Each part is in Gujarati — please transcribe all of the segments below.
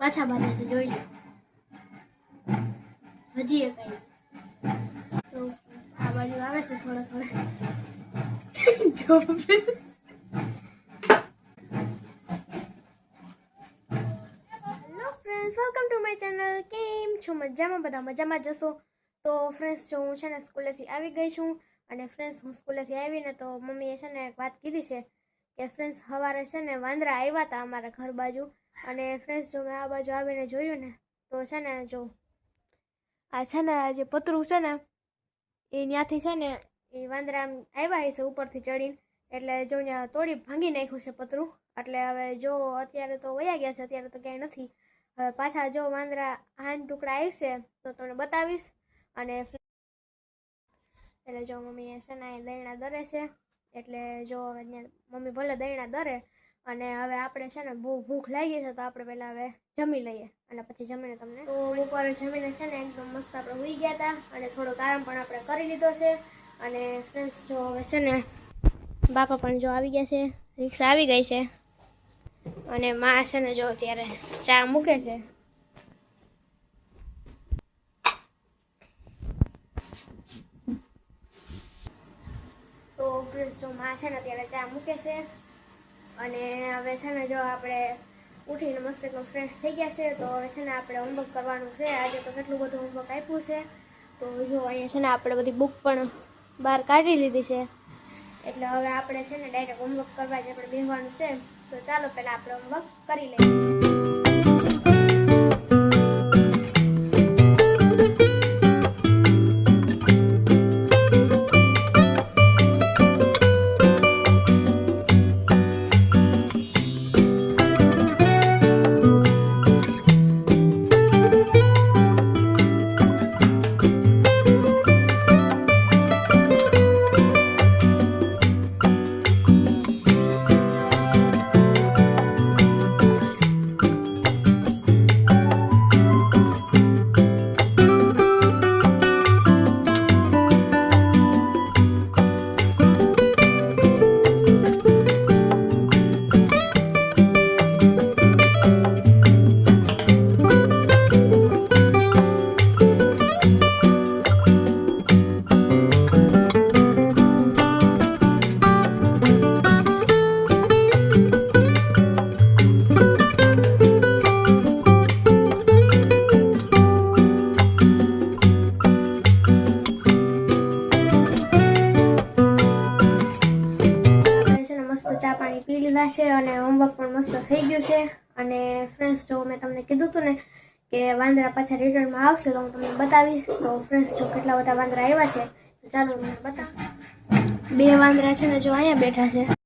પાછા બાંધે છે જોઈ લો હજી એક તો આ બાજુ આવે છે થોડા થોડા. જો વેલકમ ટુ માય ચેનલ કેમ છો? મજામાં? બધા મજામાં જશો તો ફ્રેન્ડ્સ જો હું છે ને સ્કૂલેથી આવી ગઈ છું અને ફ્રેન્ડ્સ હું સ્કૂલેથી આવીને તો મમ્મીએ છે ને એક વાત કીધી છે કે ફ્રેન્ડ્સ સવારે છે ને વાંદરા આવ્યા હતા અમારા ઘર બાજુ અને ફ્રેન્ડ્સ જો મેં આ બાજુ આવીને જોયું ને, તો છે ને જો આ છે ને જે પતરું છે ને, એ ત્યાંથી છે ને, એ વાંદરા આવ્યા હશે ઉપરથી ચડીને. એટલે જો ત્યાં તોડી ભાંગી નાખ્યું છે પતરું. એટલે હવે જો અત્યારે તો વયા ગયા છે, અત્યારે તો ક્યાંય નથી. હવે પાછા જો વાંદરા હાન ટુકડા આવશે તો તમને બતાવીશ. અને એટલે જો મમ્મી છે ને દહીણા દરે છે. એટલે જો હવે મમ્મી ભલે દૈણા દરે અને હવે આપણે છે ને બહુ ભૂખ લાગી છે તો આપણે પહેલાં હવે જમી લઈએ અને પછી જમીને તમને તો બપોરે જમીને છે ને એકદમ મસ્ત આપણે ઉઈ ગયા હતા અને થોડો આરામ પણ આપણે કરી લીધો છે. અને ફ્રેન્ડ્સ જો હવે છે ને બાપા પણ જો આવી ગયા છે, રિક્ષા આવી ગઈ છે. અને મા છે ને જો અત્યારે ચા મૂકે છે. તો ફ્રેન્ડ્સ જો મા છે ને અત્યારે ચા મૂકે છે. અને હવે છે ને જો આપણે ઉઠીને મસ્ત એકદમ ફ્રેશ થઈ ગયા છે, તો હવે છે ને આપણે હોમવર્ક કરવાનું છે. આજે તો કેટલું બધું હોમવર્ક આપ્યું છે. તો જો અહીંયા છે ને આપણે બધી બુક પણ બહાર કાઢી લીધી છે. એટલે હવે આપણે છે ને ડાયરેક્ટ હોમવર્ક કરવા જે આપણે બેસવાનું છે. તો ચાલો પહેલાં આપણે હોમવર્ક કરી લઈએ. પી લીધા છે અને હોમવર્ક પણ મસ્ત થઈ ગયું છે. અને ફ્રેન્ડ્સ જો મેં તમને કીધું હતું ને કે વાંદરા પાછા રિટર્નમાં આવશે તો હું તમને બતાવીશ. તો ફ્રેન્ડ્સ જો કેટલા બધા વાંદરા આવ્યા છે, તો ચાલો હું તમને બે વાંદરા છે ને, જો અહીંયા બેઠા છે.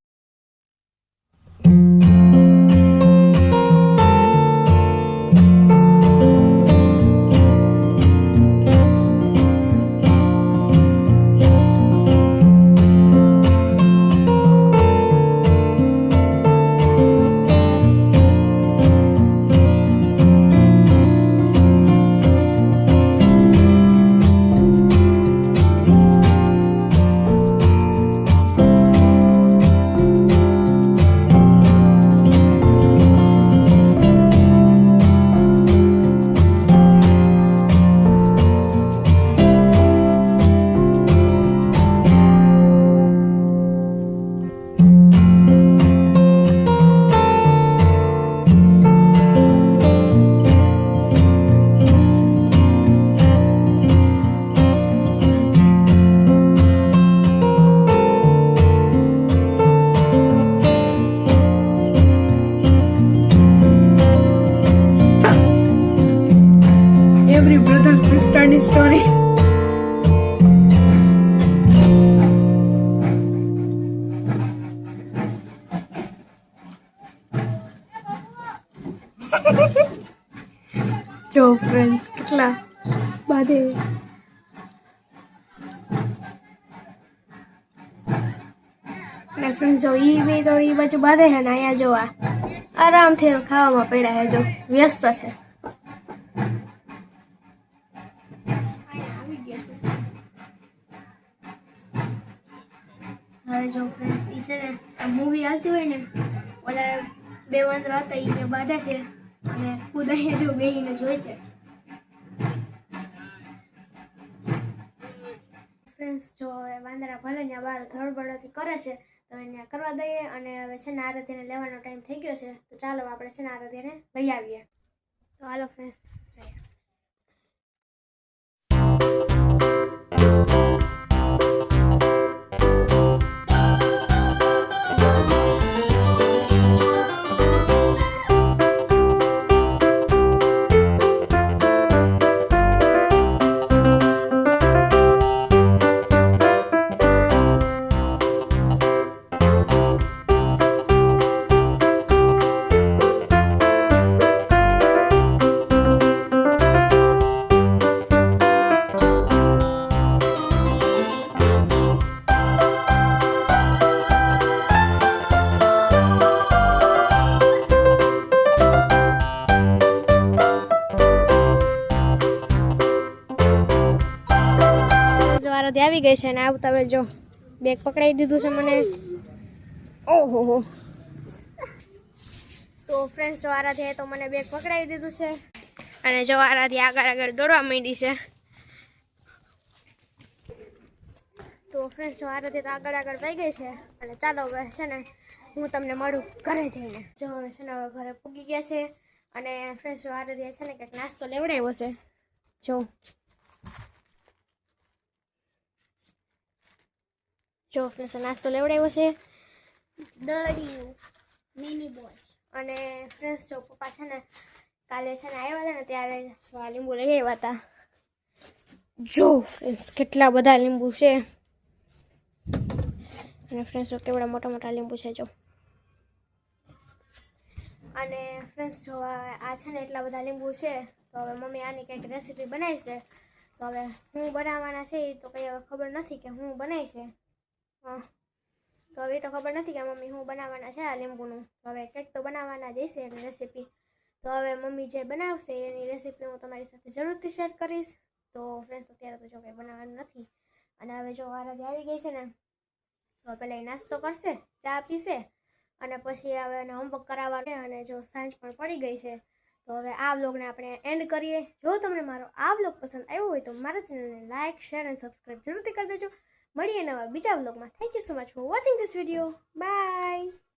બાધે અને ફ્રેન્ડ જો ઈ બે, તો ઈ બાજુ બાંધે છે ને અહીંયા જોવા આરામથી ખાવામાં પડ્યા છે જો. વ્યસ્ત છે. હવે જો ફ્રેન્ડ્સ ઈ છે ને મૂવી હાલતી હોય ને, ઓલા બે વાંદરા હતા ઈને બાંધે છે. અને ખુદ અહીંયા જો બેહીને જોઈ છે ફ્રેન્ડ્સ જો હવે વાંદરા ભલે ત્યાં બહાર ધડબડથી કરે છે તો એને કરવા દઈએ અને હવે છે ને આરતીને લેવાનો ટાઈમ થઈ ગયો છે, તો ચાલો આપણે છે ને આરતીને લઈ આવીએ. તો હાલો ફ્રેન્ડ્સ આવી ગઈ છે અને આવતા હવે જો બેગ પકડાવી દીધું છે મને. ઓહો હો તો ફ્રેન્ડ્સ જો આરાથી તો મને બેગ પકડાવી દીધું છે. અને જો આરાથી આગળ આગળ દોડવા માંડી છે. તો ફ્રેન્ડ્સ જો આરાથી તો આગળ આગળ થઈ ગઈ છે. અને ચાલો હવે છે ને હું તમને મળું ઘરે જઈને. જો હવે છે ને હવે ઘરે પૂગી ગયા છે. અને ફ્રેન્ડ્સ જો આરાથી છે ને કંઈક નાસ્તો લેવડાવ્યો છે. જો. જો ફ્રેન્ડ્સ નાસ્તો લેવડાવ્યો છે. દડિયું મિની બોલ અને ફ્રેન્ડ્સ જો પપ્પા છે ને કાલે છે ને આવ્યા હતા ને ત્યારે લીંબુ લઈ આવ્યા હતા. જો ફ્રેન્ડ્સ કેટલા બધા લીંબુ છે. અને ફ્રેન્ડ્સ જો કેવડા મોટા મોટા લીંબુ છે જો. અને ફ્રેન્ડ્સ જો આ આ છે ને એટલા બધા લીંબુ છે તો હવે મમ્મી આની કંઈક રેસીપી બનાવી છે. તો હવે હું બનાવવાના છે એ તો કંઈ હવે ખબર નથી કે હું બનાવી છે. હા. તો હવે તો ખબર નથી કે મમ્મી હું બનાવવાના છે આ લીંબુનું. હવે કેક તો બનાવવાના જ એની રેસીપી તો હવે મમ્મી જે બનાવશે એની રેસીપી હું તમારી સાથે જરૂરથી શેર કરીશ. તો ફ્રેન્ડ્સ અત્યારે તો જો કંઈ બનાવવાનું નથી. અને હવે જો આરાધી આવી ગઈ છે ને, તો પહેલાં એ નાસ્તો કરશે, ચા પીશે, અને પછી હવે એને હોમવર્ક કરાવવાનું અને જો સાંજ પણ પડી ગઈ છે, તો હવે આ વ્લોગને આપણે એન્ડ કરીએ. જો તમને મારો આ વ્લોગ પસંદ આવ્યો હોય તો મારા ચેનલને લાઇક શેર અને સબસ્ક્રાઈબ જરૂરથી કરી દેજો. મળીએ નવા બીજા બ્લોગમાં thank you so much for watching this video bye